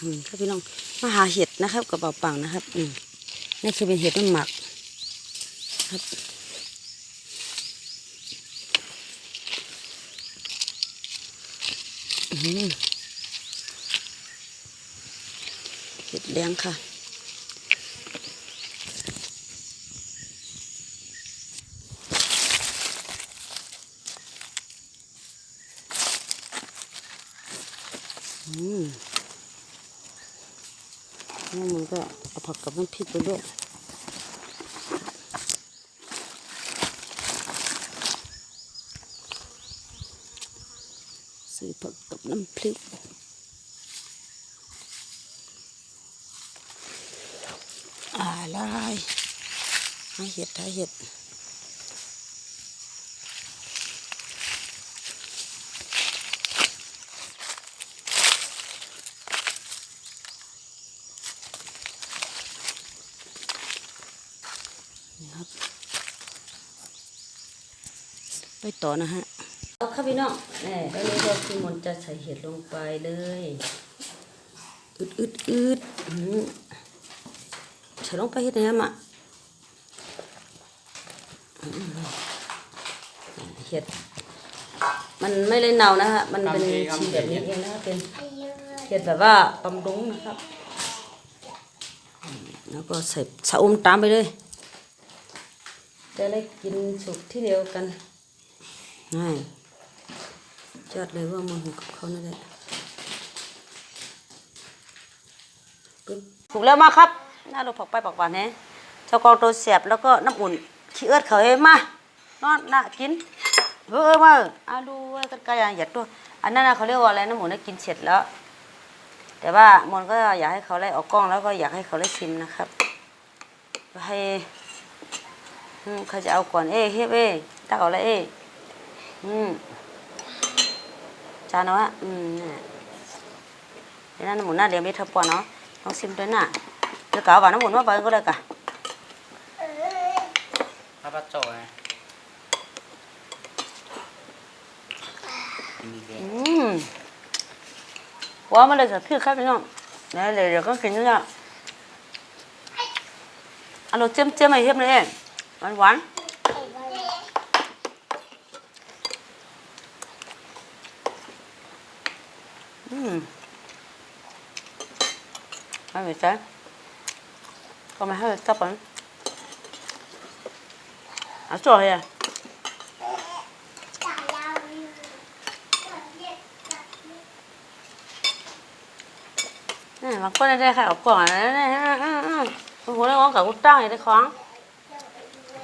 ครับพี่น้องมาหาเห็ดนะครับกับเบาปังนะครับอืมนี่คือเป็นเห็ดน้ำหมักครับเห็ดเลี้ยงค่ะอืม นี่มันก็เอาผักกับน้ำพริกไปด้วยซื้อผักกับน้ำพริกอะไรหาเห็ดหาเห็ด ครับ ไปต่อนะฮะเอาครับพี่น้องนี่แล้วนี้เราคือมนต์จะใส่เห็ดลงไปเลยอึดอึดอึดอื้อหือใส่ลงไปเห็ดนะมะอื้อหือเห็ด มันไม่เลยเน่านะฮะ มันเป็นชีแบบนี้เองนะเป็นเห็ดแบบว่าบำรุงนะครับอืมแล้วก็ใส่ชะอมตามไปเลย จะได้กินสุกที่เดียวกันง่ายจอดเลยว่ามาหุงกับเขานั่นแหละปึ๊บถูกแล้วมาครับน่าดูผักไปปักหวานแฮะเจ้ากองตัวเสียบแล้วก็น้ำอุ่นขี้เอื้อดเขาเองมานอนน่ะกินเออมาอาดูว่ากันไกลอย่างหยัดตัวอันนั้นนะเขาเรียกว่าอะไรน้ำอุ่นได้กินเสร็จแล้ว แต่ว่ามนก็อยากให้เขาไล่ออกกล้องแล้วก็อยากให้เขาไล่ชิมนะครับก็ให้ อืมเขาจะเอาก่อนเอ้เฮ้เอ้ตักเอาอะไรเอ้อืมจานเอาอะอืมนี่เดี๋ยวนั้นน้ำหมุนหน้าเดี๋ยวมีเธอปอ นเนาะลองชิมด้วยน่ะเดี๋ยวเก่าว่าน้ำหมุนมาเปิดก็ได้กะ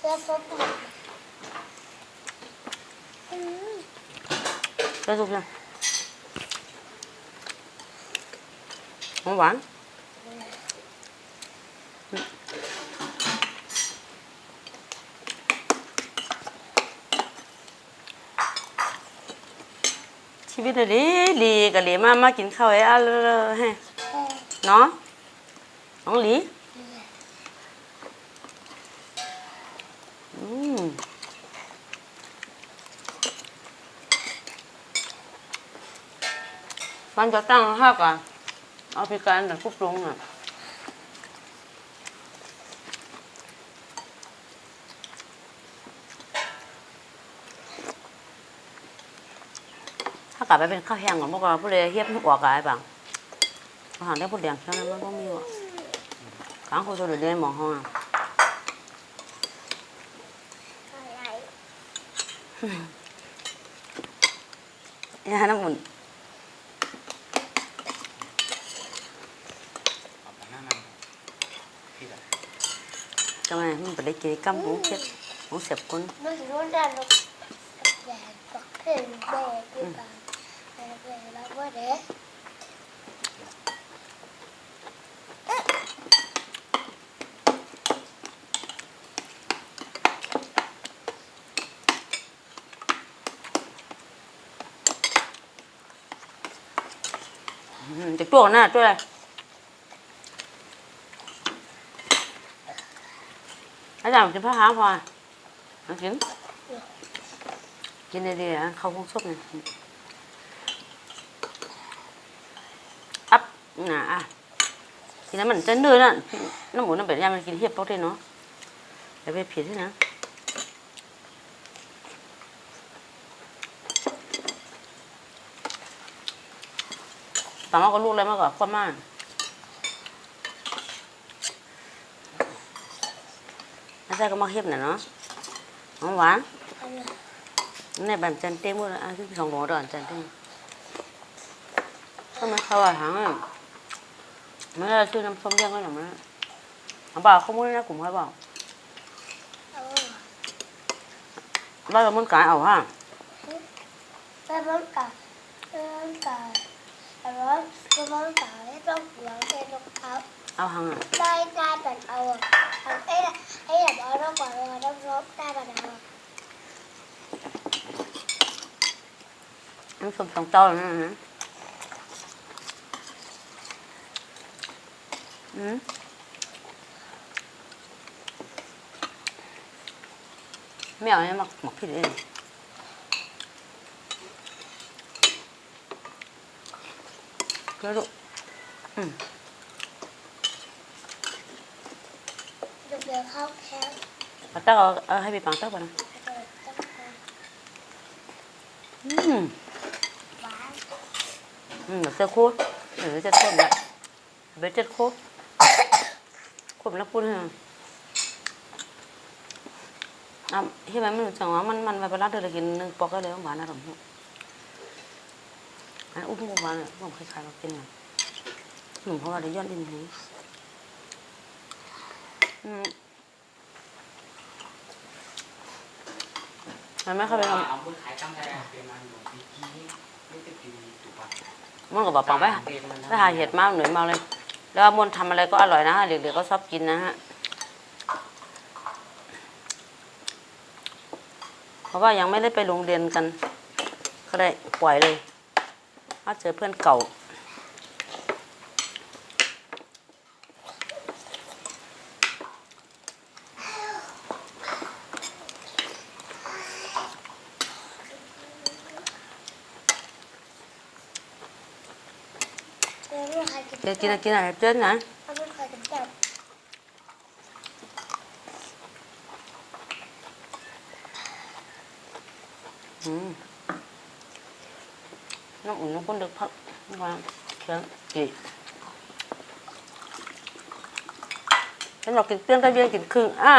เขาซื้อการน่ะเตี้ยถ้าลองชอบมาเตี้ยเข้าไปหัวนะเลยวนั้นนั่นออกนั่นทานเอาบนถังสักคนอืม Cái dục ra Không bán Chị biết rồi lý lì cả lý mà mà kín khẩu ấy à lơ lơ ha Nó มันจะตั้งห้ากอะเอาพิการแต่คุบลงอะถ้ากลับไปเป็นข้าวแห้งของพวกเราผู้ใดเฮียบไม่ออกอะไรบ้างอาหารได้ผู้เดียงเท่านั้นมันก็มีว่ะข้างโคตรเรียนหมอห้องอะเนี่ยน้ำมัน เอาไปนั่นนั่นพี่ละ ทำไมมันไปได้กินกำหมูเค็ดหมูเสียบกุน Nó chỉ muốn ra nó đẻ cỏ เห็นแม่ดีกว่าแม่แม่แล้วว่าเด็ก อืมจะจ้วงหน้าจ้วยอะไรอาจารย์กินผ้าหาพอเอากินกินดีๆนะเขาคงชอบเนี่ยอัพนะอะทีนั้นมันจะเนื้อน่ะน้ำหมูน้ำเป็ดย่างมันกินเทียบโปรตีนเนาะอย่าไปผิดที่นะตามาก็ลูกอะไรมากกว่าความมาก ใส่ก็มาเฮ็บน่ะเนาะหอมหวานนี่แบัจันเต้มืออะคือของหลวงดอนจันเต้ทำไมเขาว่าหางมันเรชื่อน้ำส้มเลี้ยงไว้หน่อยมั้ยเอาเปล่าเขามุ้นะกลุ่มเขาเปล่าบ้านเรามันกายเอาฮะบ้านมันกายบ้านมันกายแล้วมันกายต้องหลังเป็นรองเท้า ảo hàng à ได้ได้แบบเอาอะเอาเอ้ยเอ้ยแบบเอารอบก่อนเอารอบรอบได้แบบเอา nó xong xong to nữa hả ừ mèo ấy mặc mặc thịt đi cái độ ừ เดี๋ยวเดี๋ยว ป์เตักเอาอให้ไปปังตักก่อนะเปิดตั้งแต่อืมบ้านอืมเสื้อคู่หรือจะท่วมลเบเจ็ดคู่ควบแล้วพูดให้น่อยอะที่ม่ไม่รู้จังว่ามันมันไปร้านเธอเลกินหนึ่งปอกก็เลยหวานอร่อยมากอันอุ้มหวานเลยผมคล้ายๆเรากินน่ะหนุ่มเขาว่าได้ยวย้อนดินนี้อืม มันไม่เข้าไปทำ ông muốn khai trong đây là tiền ăn của tí ký với cái tí tủ bạc มันก็บอกปังไปหา tiền mình ไปหาเห็ดมากหน่อยมาเลย แล้วมนทำอะไรก็อร่อยนะฮะเด็กๆก็ชอบกินนะฮะเพราะว่ายังไม่ได้ไปโรงเรียนกัน ก็ได้ปล่อยเลยมาเจอเพื่อนเก่า เดี๋ยว ไม่ใครกินเดี๋ยวกินอะไรกินอะไรเจ๊นะเอาไม่ใครกินแบบอืมน้ำอุ่นน้ำข้นดึกพักวางเคียงจีฉันบอกกินเปรี้ยงตะเบียงกินครึ่งอ่า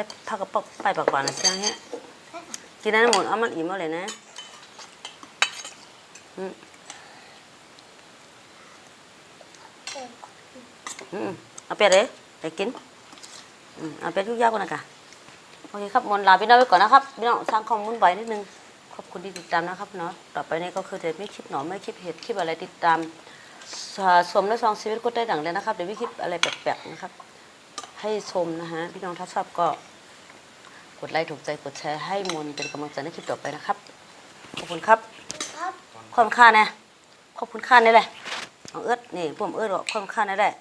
ใครพักของหัวตักน้ำมันลดก็ค่ะไผ่ผักกระป๋องไปปากหวานนะเชียงเนี้ยกินได้หมดเอามันอิ่มเอาเลยนะอืมเอออืมเอาเป็ดเลยไปกินอืมเอาเป็ดทุกอย่างก่อนนะกะโอเคครับมนลาพี่น้องไว้ก่อนนะครับพี่น้องสร้างข้อมูลไว้นิดนึงขอบคุณที่ติดตามนะครับเนาะต่อไปนี้ก็คือจะไม่คลิปหนอไม่คลิปเห็ดคลิปอะไรติดตามสะสมและซองชีวิตก็ได้ดังเลยนะครับเดี๋ยววิคลิปอะไรแปลกๆนะครับ ให้ชมนะฮะพี่น้องถ้าชอบก็ กดไลค์ถูกใจกดแชร์ให้มนต์เป็นกำลังใจในคลิปต่อไปนะครับ ขอบคุณครับครับขอบคุณค่านะขอบคุณค่านี่แหละเอาเอิร์ดนี่ผมเอิร์ดบอกขอบคุณค่านี่แหละ